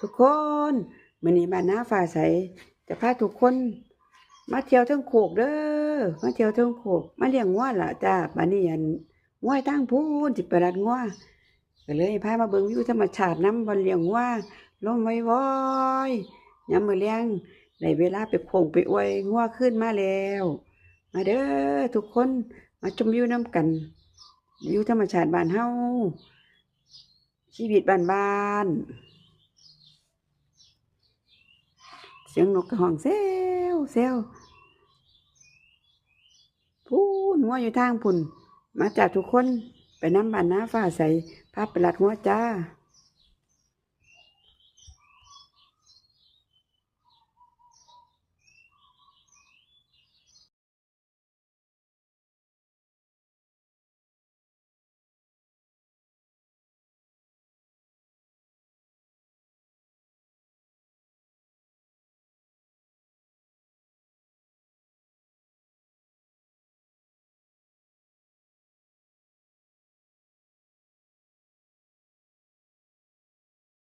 ทุกคนมื้อนี้บ้านนาฟ้าใสจะพาทุกคน มาเที่ยวเทิงโขกเด้อมาเที่ยวเทิงโขกมาเลี้ยงงัวล่ะจ้าบัดนี้อันงัวทางพูนสิไประดัดงัวก็เลยพามาเบิ่งวิวธรรมชาตินำบ่เลี้ยงงัวลมไว้วอยยามมื้อแลงได้เวลาไปโค้งไปอวยงัวขึ้นมาแล้ว มาเด้อทุกคนมาชมวิวนํกันวิวธรรมชาติบ้านเฮาชีวิตบ้านๆเสียงนกกระห้องเซลเซลพูนหัวอยู่ทางพุ่น มาจากทุกคนไปน้ำบานน้าฝ้าใสภาพปลัดหัวจ้า